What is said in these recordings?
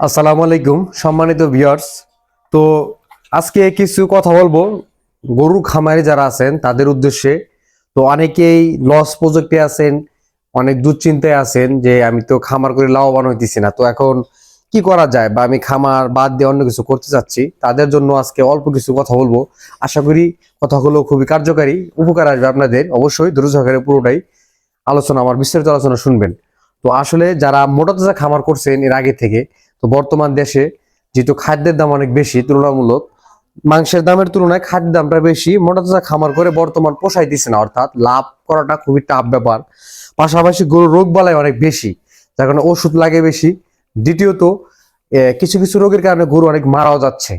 আসসালামু আলাইকুম, সম্মানিত ভিউয়ার্স তো আজকে কিছু কথা বলব। গরু খামারে যারা আছেন, তাদের উদ্দেশ্যে। তো অনেকেই লস প্রজেক্টে আছেন, অনেক দুশ্চিন্তায় আছেন যে আমি তো খামার করে লাভবান হইতেছি না। তো এখন কি করা যায়? বা আমি খামার বাদ দিয়ে অন্য কিছু করতে চাচ্ছি, তাদের জন্য আজকে অল্প কিছু কথা বলব। আশা করি কথাগুলো খুবই কার্যকারী, উপকার আসবে আপনাদের। অবশ্যই ধৈর্য সহকারে পুরোটাই আলোচনা, আমার বিস্তারিত আলোচনা শুনবেন। তো আসলে যারা মোটা খামার করছেন এর আগে থেকে বর্তমান দেশে যেহেতু খাদ্যের দাম অনেক বেশি, তুলনামূলক মাংসের দামের তুলনায় খাদ্যের দামটা বেশি, মোটা খামার করে বর্তমান পোষাইতেছে না, অর্থাৎ লাভ করাটা খুবই টাফ ব্যাপার। পাশাপাশি গরুর রোগ বালাই অনেক বেশি, যার কারণে ওষুধ লাগে বেশি। দ্বিতীয়ত কিছু কিছু রোগের কারণে গরু অনেক মারাও যাচ্ছে।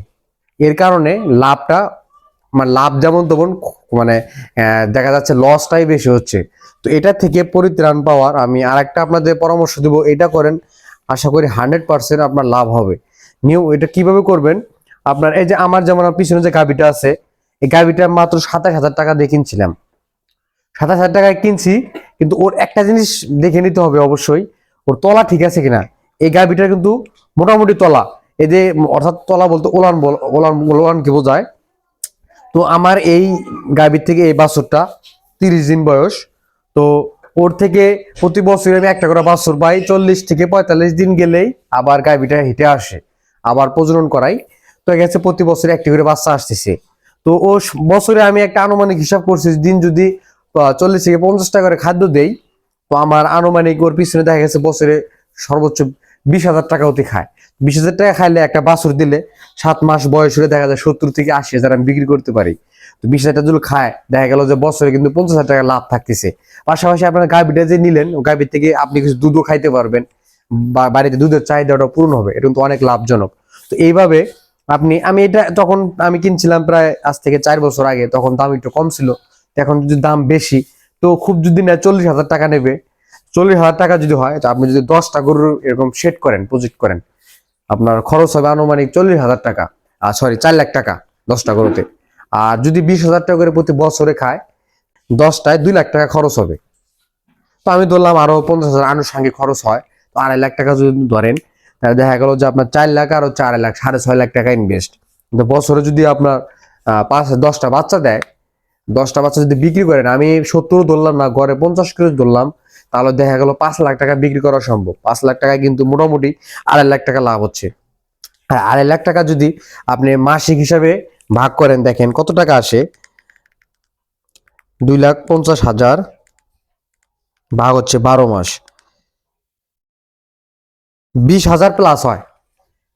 এর কারণে লাভটা মানে লাভ যেমন তেমন মানে দেখা যাচ্ছে লসটাই বেশি হচ্ছে। তো এটা থেকে পরিত্রাণ পাওয়ার আমি আরেকটা আপনাদের পরামর্শ দিব, এটা করেন আশা করি হান্ড্রেড পার্সেন্ট আপনার লাভ হবে। নিউ, এটা কীভাবে করবেন? আপনার এই যে আমার যেমন পিছনে যে গাভিটা আছে, এই গাভিটা মাত্র সাতাশ হাজার টাকা দিয়ে কিনছিলাম। সাতাশ হাজার টাকায় কিনছি, কিন্তু ওর একটা জিনিস দেখে নিতে হবে অবশ্যই, ওর তলা ঠিক আছে কিনা? এই গাভিটার কিন্তু মোটামুটি তলা। এই যে অর্থাৎ তলা বলতে ওলান ওলান ওলান কি বোঝায়? তো আমার এই গাভির থেকে এই বাছরটা তিরিশ দিন বয়স। তো ওর থেকে প্রতি বছর আমি একটা করে বাছর পাই, চল্লিশ থেকে পঁয়তাল্লিশ দিন গেলেই আবার গাভিটা হেঁটে আসে, আবার প্রজনন করাই। তো গেছে প্রতি বছরে একটি করে বাচ্চা আসতেছে। তো ও বছরে আমি একটা আনুমানিক হিসাব করছি দিন যদি চল্লিশ থেকে পঞ্চাশ টাকা করে খাদ্য দেই, তো আমার আনুমানিক ওর পিছনে দেখা গেছে বছরে সর্বোচ্চ বিশ হাজার টাকা অতি খায়। বিশ হাজার টাকা খাইলে একটা বাছুর দিলে সাত মাস বয়স হলে দেখা যায় সত্তর থেকে আশি হাজার আমি বিক্রি করতে পারি। তো বিশ হাজার টাকা খায়, দেখা গেল যে বছরে কিন্তু পঞ্চাশ হাজার টাকা লাভ থাকতেছে। পাশাপাশি আপনার গাভিটা যে নিলেন গাভির থেকে আপনি কিছু দুধও খাইতে পারবেন, বা বাড়িতে দুধের চাহিদাটা পূরণ হবে, এটা কিন্তু অনেক লাভজনক। তো এইভাবে আপনি, আমি এটা তখন আমি কিনছিলাম প্রায় আজ থেকে চার বছর আগে, তখন দাম একটু কম ছিল এখন যদি দাম বেশি, তো খুব যদি না চল্লিশ হাজার টাকা নেবে, চল্লিশ হাজার টাকা যদি হয়, তো আপনি যদি দশটা গরুর এরকম সেট করেন প্রজেক্ট করেন আপনার খরচ হবে আনুমানিক চল্লিশ হাজার টাকা আর সরি চার লাখ টাকা দশটা গরুতে। আর যদি বিশ হাজার টাকা করে প্রতি বছরে খায়, দশটায় দুই লাখ টাকা খরচ হবে। তো আমি ধরলাম আরও পঞ্চাশ হাজার আনুষঙ্গিক খরচ হয়, তো আড়াই লাখ টাকা যদি ধরেন, তাহলে দেখা গেল যে আপনার চার লাখ আর হচ্ছে লাখ, সাড়ে ছয় লাখ টাকা ইনভেস্ট কিন্তু বছরে যদি আপনার পাঁচ দশটা বাচ্চা দেয়, দশটা বাচ্চা যদি বিক্রি করেন, আমি সত্তর ধরলাম না, গড়ে পঞ্চাশ কিলো ধরলাম তাহলে দেখা গেল পাঁচ লাখ টাকা বিক্রি করা সম্ভব। পাঁচ লাখ টাকায় কিন্তু মোটামুটি আড়াই লাখ টাকা লাভ হচ্ছে। আর আড়াই লাখ টাকা যদি আপনি মাসিক হিসাবে ভাগ করেন, দেখেন কত টাকা আসে? দুই লাখ পঞ্চাশ হাজার ভাগ হচ্ছে বারো মাস। বিশ হাজার প্লাস হয়।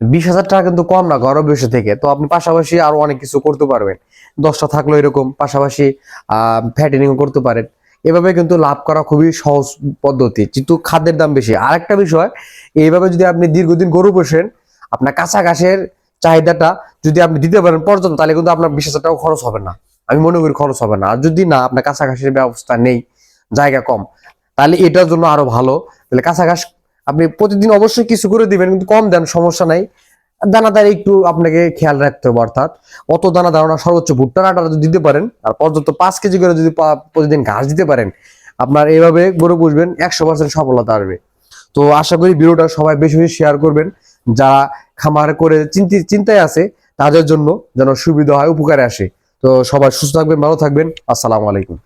বিশ হাজার টাকা কিন্তু কম না ঘরে বসে থেকে। তো আপনি পাশাপাশি আরও অনেক কিছু করতে পারবেন। দশটা থাকল এরকম পাশাপাশি, আহ ফ্যাটেনিং করতে পারেন। এভাবে কিন্তু লাভ করা খুবই সহজ পদ্ধতি, কিন্তু খাদ্যের দাম বেশি। আরেকটা বিষয়, এইভাবে যদি আপনি দীর্ঘদিন গরু পোষেন, আপনার কাঁচা ঘাসের চাহিদাটা যদি আপনি দিতে পারেন পর্যন্ত, তাহলে কিন্তু আপনার বিশ হাজার খরচ হবে না। আমি মনে করি খরচ হবে না। আর যদি না, আপনার কাঁচা ঘাসের ব্যবস্থা নেই, জায়গা কম, তাহলে এটার জন্য আরও ভালো। তাহলে কাঁচা ঘাস আপনি প্রতিদিন অবশ্যই কিছু করে দিবেন, কিন্তু কম দেন, সমস্যা নাই। দানাদার একটু আপনাকে খেয়াল রাখতে হবে, অর্থাৎ অত দানা দানা সর্বোচ্চ ভুট্টার আটা যদি দিতে পারেন, আর পর্যন্ত পাঁচ কেজি করে যদি প্রতিদিন ঘাস দিতে পারেন, আপনার এইভাবে গরু পুষবেন, একশো পার্সেন্ট সফলতা আসবে। তো আশা করি ভিডিওটা সবাই বেশি বেশি শেয়ার করবেন। যারা খামার করে চিন্তি চিন্তায় আছে, তাদের জন্য যেন সুবিধা হয়, উপকারে আসে। তো সবাই সুস্থ থাকবেন, ভালো থাকবেন। আসসালামু আলাইকুম।